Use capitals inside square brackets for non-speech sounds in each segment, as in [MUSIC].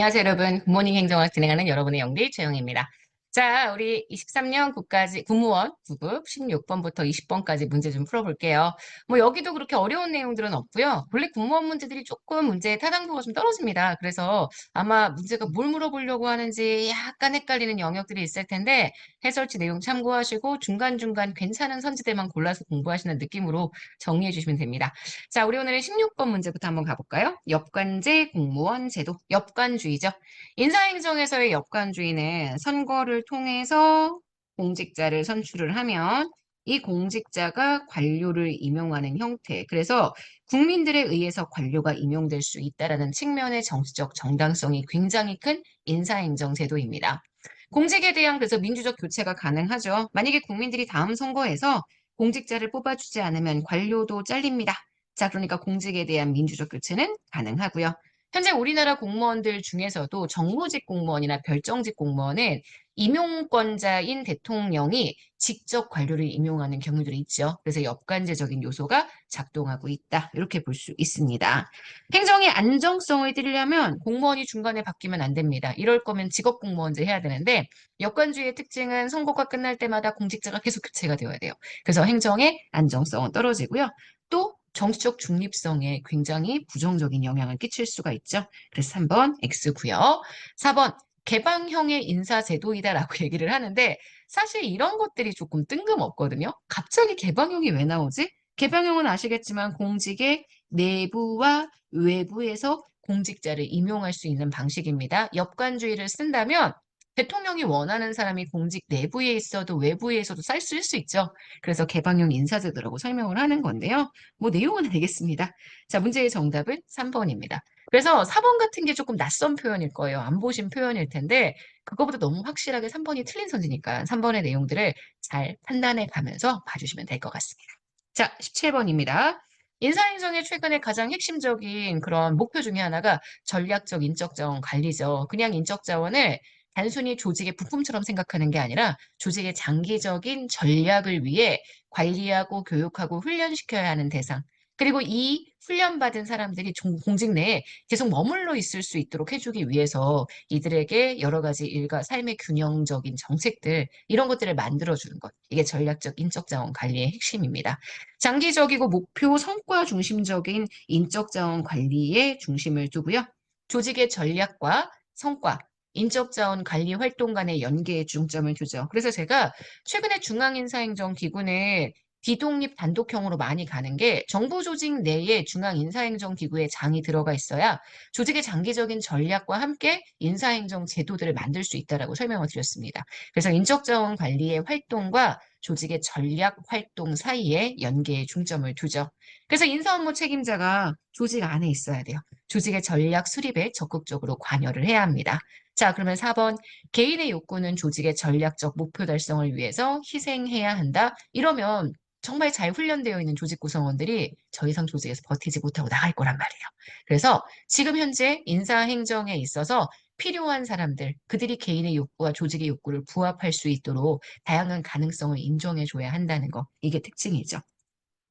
안녕하세요, 여러분. 굿모닝 행정학 진행하는 여러분의 영리 최영입니다. 자, 우리 23년 국가직 국무원 9급 16번부터 20번까지 문제 좀 풀어볼게요. 뭐 여기도 그렇게 어려운 내용들은 없고요. 원래 국무원 문제들이 조금 문제의 타당도가 좀 떨어집니다. 그래서 아마 문제가 뭘 물어보려고 하는지 약간 헷갈리는 영역들이 있을 텐데 해설지 내용 참고하시고 중간중간 괜찮은 선지들만 골라서 공부하시는 느낌으로 정리해 주시면 됩니다. 자, 우리 오늘은 16번 문제부터 한번 가볼까요? 엽관제 공무원 제도, 엽관주의죠. 인사행정에서의 엽관주의는 선거를 통해서 공직자를 선출을 하면 이 공직자가 관료를 임용하는 형태. 그래서 국민들에 의해서 관료가 임용될 수 있다라는 측면의 정치적 정당성이 굉장히 큰 인사행정 제도입니다. 공직에 대한 그래서 민주적 교체가 가능하죠. 만약에 국민들이 다음 선거에서 공직자를 뽑아주지 않으면 관료도 잘립니다. 자, 그러니까 공직에 대한 민주적 교체는 가능하고요. 현재 우리나라 공무원들 중에서도 정무직 공무원이나 별정직 공무원은 임용권자인 대통령이 직접 관료를 임용하는 경우들이 있죠. 그래서 역관제적인 요소가 작동하고 있다. 이렇게 볼 수 있습니다. 행정의 안정성을 띠려면 공무원이 중간에 바뀌면 안 됩니다. 이럴 거면 직업공무원제 해야 되는데 역관주의의 특징은 선거가 끝날 때마다 공직자가 계속 교체가 되어야 돼요. 그래서 행정의 안정성은 떨어지고요. 또 정치적 중립성에 굉장히 부정적인 영향을 끼칠 수가 있죠. 그래서 3번 X고요. 4번 개방형의 인사제도이다라고 [LAUGHS] 얘기를 하는데 사실 이런 것들이 조금 뜬금없거든요. 갑자기 개방형이 왜 나오지? 개방형은 아시겠지만 공직의 내부와 외부에서 공직자를 임용할 수 있는 방식입니다. 엽관주의를 쓴다면 대통령이 원하는 사람이 공직 내부에 있어도 외부에서도 쓸수 있죠. 그래서 개방형 인사제도라고 설명을 하는 건데요. 뭐 내용은 알겠습니다. 자, 문제의 정답은 3번입니다. 그래서 4번 같은 게 조금 낯선 표현일 거예요. 안 보신 표현일 텐데 그거보다 너무 확실하게 3번이 틀린 선지니까 3번의 내용들을 잘 판단해 가면서 봐주시면 될 것 같습니다. 자, 17번입니다. 인사행정의 최근에 가장 핵심적인 그런 목표 중에 하나가 전략적 인적 자원 관리죠. 그냥 인적 자원을 단순히 조직의 부품처럼 생각하는 게 아니라 조직의 장기적인 전략을 위해 관리하고 교육하고 훈련시켜야 하는 대상. 그리고 이 훈련받은 사람들이 공직 내에 계속 머물러 있을 수 있도록 해주기 위해서 이들에게 여러 가지 일과 삶의 균형적인 정책들 이런 것들을 만들어주는 것. 이게 전략적 인적 자원 관리의 핵심입니다. 장기적이고 목표 성과 중심적인 인적 자원 관리에 중심을 두고요. 조직의 전략과 성과 인적자원 관리 활동 간의 연계에 중점을 두죠. 그래서 제가 최근에 중앙인사행정기구는 비독립 단독형으로 많이 가는 게 정부 조직 내에 중앙인사행정기구에 장이 들어가 있어야 조직의 장기적인 전략과 함께 인사행정 제도들을 만들 수 있다라고 설명을 드렸습니다. 그래서 인적자원 관리의 활동과 조직의 전략 활동 사이에 연계에 중점을 두죠. 그래서 인사 업무 책임자가 조직 안에 있어야 돼요. 조직의 전략 수립에 적극적으로 관여를 해야 합니다. 자, 그러면 4번 개인의 욕구는 조직의 전략적 목표 달성을 위해서 희생해야 한다. 이러면 정말 잘 훈련되어 있는 조직 구성원들이 더 이상 조직에서 버티지 못하고 나갈 거란 말이에요. 그래서 지금 현재 인사 행정에 있어서 필요한 사람들, 그들이 개인의 욕구와 조직의 욕구를 부합할 수 있도록 다양한 가능성을 인정해 줘야 한다는 거. 이게 특징이죠.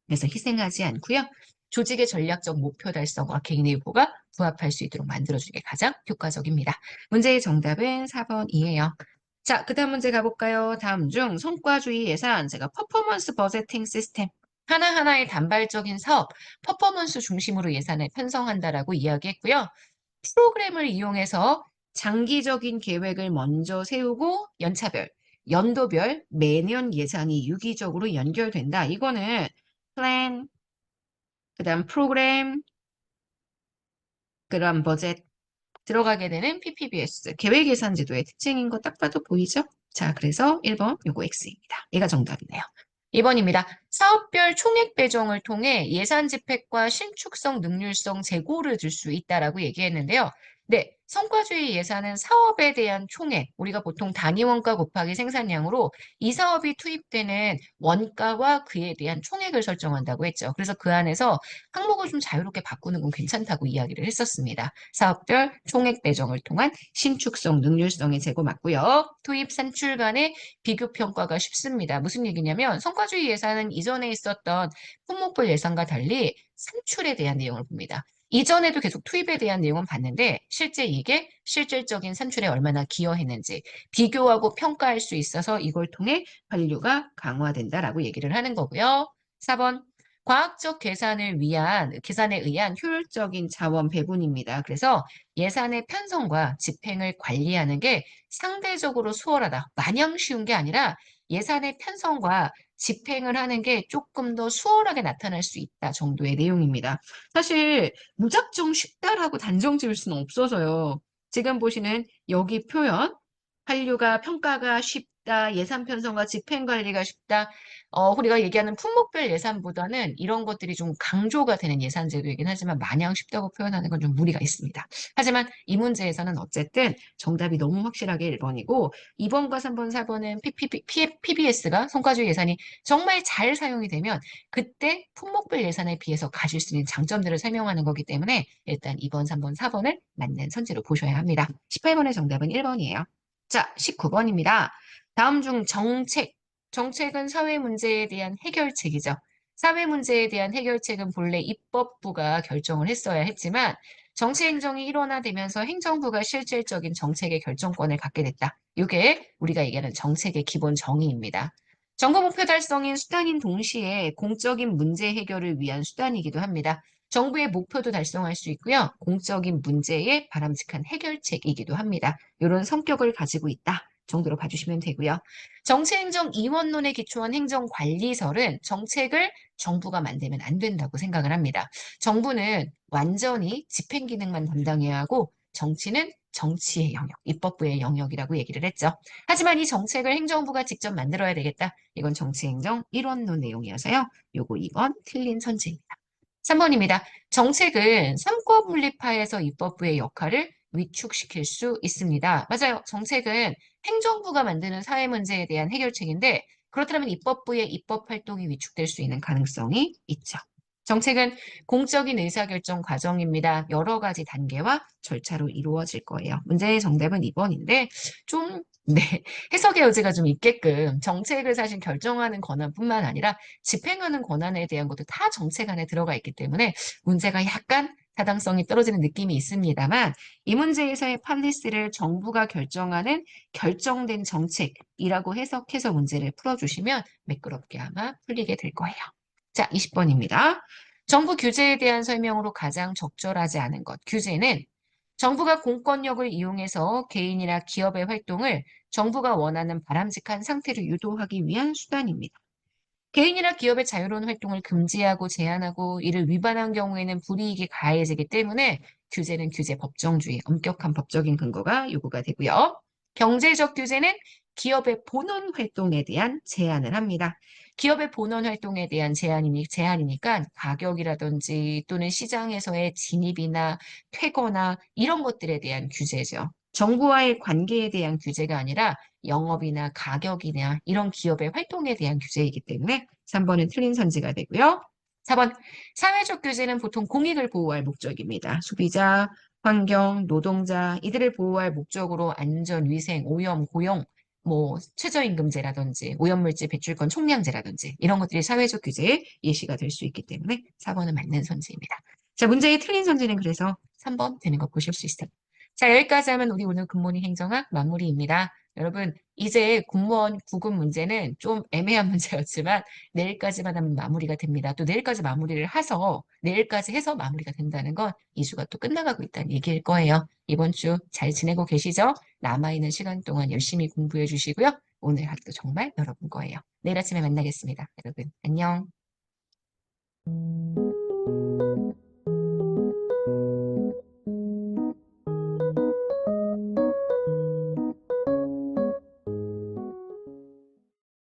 그래서 희생하지 않고요. 조직의 전략적 목표 달성과 개인의 욕구가 부합할 수 있도록 만들어주는 게 가장 효과적입니다. 문제의 정답은 4번이에요. 자, 그 다음 문제 가볼까요? 다음 중 성과주의 예산, 제가 퍼포먼스 버제팅 시스템. 하나하나의 단발적인 사업, 퍼포먼스 중심으로 예산을 편성한다라고 이야기했고요. 프로그램을 이용해서 장기적인 계획을 먼저 세우고 연차별, 연도별, 매년 예산이 유기적으로 연결된다. 이거는 플랜, 그 다음 프로그램, 그런 버젯 들어가게 되는 PPBS, 계획예산제도의 특징인 거 딱 봐도 보이죠? 자, 그래서 1번 요거 X입니다. 얘가 정답이네요. 2번입니다. 사업별 총액 배정을 통해 예산 집행과 신축성, 능률성 재고를 들수 있다라고 얘기했는데요. 네, 성과주의 예산은 사업에 대한 총액, 우리가 보통 단위 원가 곱하기 생산량으로 이 사업이 투입되는 원가와 그에 대한 총액을 설정한다고 했죠. 그래서 그 안에서 항목을 좀 자유롭게 바꾸는 건 괜찮다고 이야기를 했었습니다. 사업별 총액 배정을 통한 신축성, 능률성의 제고 맞고요. 투입 산출 간의 비교 평가가 쉽습니다. 무슨 얘기냐면 성과주의 예산은 이전에 있었던 품목별 예산과 달리 산출에 대한 내용을 봅니다. 이전에도 계속 투입에 대한 내용은 봤는데 실제 이게 실질적인 산출에 얼마나 기여했는지 비교하고 평가할 수 있어서 이걸 통해 밸류가 강화된다라고 얘기를 하는 거고요. 4번 과학적 계산을 위한 계산에 의한 효율적인 자원 배분입니다. 그래서 예산의 편성과 집행을 관리하는 게 상대적으로 수월하다. 마냥 쉬운 게 아니라 예산의 편성과 집행을 하는 게 조금 더 수월하게 나타날 수 있다 정도의 내용입니다. 사실 무작정 쉽다라고 단정 지을 수는 없어서요. 지금 보시는 여기 표현 한류가 평가가 쉽 다, 예산 편성과 집행 관리가 쉽다. 어, 우리가 얘기하는 품목별 예산보다는 이런 것들이 좀 강조가 되는 예산 제도이긴 하지만 마냥 쉽다고 표현하는 건 좀 무리가 있습니다. 하지만 이 문제에서는 어쨌든 정답이 너무 확실하게 1번이고 2번과 3번, 4번은 PBS가 성과주의 예산이 정말 잘 사용이 되면 그때 품목별 예산에 비해서 가질 수 있는 장점들을 설명하는 거기 때문에 일단 2번, 3번, 4번을 맞는 선지로 보셔야 합니다. 18번의 정답은 1번이에요. 자, 19번입니다. 다음 중 정책. 정책은 사회 문제에 대한 해결책이죠. 사회 문제에 대한 해결책은 본래 입법부가 결정을 했어야 했지만 정치 행정이 일원화되면서 행정부가 실질적인 정책의 결정권을 갖게 됐다. 이게 우리가 얘기하는 정책의 기본 정의입니다. 정부 목표 달성인 수단인 동시에 공적인 문제 해결을 위한 수단이기도 합니다. 정부의 목표도 달성할 수 있고요. 공적인 문제의 바람직한 해결책이기도 합니다. 이런 성격을 가지고 있다 정도로 봐주시면 되고요. 정치행정 이원론에 기초한 행정관리설은 정책을 정부가 만들면 안 된다고 생각을 합니다. 정부는 완전히 집행 기능만 담당해야 하고 정치는 정치의 영역, 입법부의 영역이라고 얘기를 했죠. 하지만 이 정책을 행정부가 직접 만들어야 되겠다. 이건 정치행정 1원론 내용이어서요. 요거 2번 틀린 선지입니다. 3번입니다. 정책은 삼권 분립화에서 입법부의 역할을 위축시킬 수 있습니다. 맞아요. 정책은 행정부가 만드는 사회 문제에 대한 해결책인데 그렇다면 입법부의 입법 활동이 위축될 수 있는 가능성이 있죠. 정책은 공적인 의사결정 과정입니다. 여러 가지 단계와 절차로 이루어질 거예요. 문제의 정답은 2번인데 좀 네, 해석의 여지가 좀 있게끔 정책을 사실 결정하는 권한뿐만 아니라 집행하는 권한에 대한 것도 다 정책 안에 들어가 있기 때문에 문제가 약간 타당성이 떨어지는 느낌이 있습니다만 이 문제에서의 판리스를 정부가 결정하는 결정된 정책이라고 해석해서 문제를 풀어주시면 매끄럽게 아마 풀리게 될 거예요. 자, 20번입니다. 정부 규제에 대한 설명으로 가장 적절하지 않은 것. 규제는 정부가 공권력을 이용해서 개인이나 기업의 활동을 정부가 원하는 바람직한 상태를 유도하기 위한 수단입니다. 개인이나 기업의 자유로운 활동을 금지하고 제한하고 이를 위반한 경우에는 불이익이 가해지기 때문에 규제는 규제 법정주의, 엄격한 법적인 근거가 요구가 되고요. 경제적 규제는 기업의 본원 활동에 대한 제한을 합니다. 기업의 본원 활동에 대한 제한이니, 제한이니까 가격이라든지 또는 시장에서의 진입이나 퇴거나 이런 것들에 대한 규제죠. 정부와의 관계에 대한 규제가 아니라 영업이나 가격이나 이런 기업의 활동에 대한 규제이기 때문에 3번은 틀린 선지가 되고요. 4번 사회적 규제는 보통 공익을 보호할 목적입니다. 소비자, 환경, 노동자 이들을 보호할 목적으로 안전, 위생, 오염, 고용 뭐 최저임금제라든지 오염물질 배출권 총량제라든지 이런 것들이 사회적 규제의 예시가 될 수 있기 때문에 4번은 맞는 선지입니다. 자, 문제의 틀린 선지는 그래서 3번 되는 거 보실 수 있어요. 자, 여기까지 하면 우리 오늘 굿모닝 행정학 마무리입니다. 여러분, 이제 공무원 구급 문제는 좀 애매한 [LAUGHS] 문제였지만 내일까지만 하면 마무리가 됩니다. 또 내일까지 마무리를 해서 내일까지 해서 마무리가 된다는 건 이 주가 또 끝나가고 있다는 얘기일 거예요. 이번 주 잘 지내고 계시죠? 남아있는 시간 동안 열심히 공부해 주시고요. 오늘 하루도 정말 여러분 거예요. 내일 아침에 만나겠습니다. 여러분, 안녕.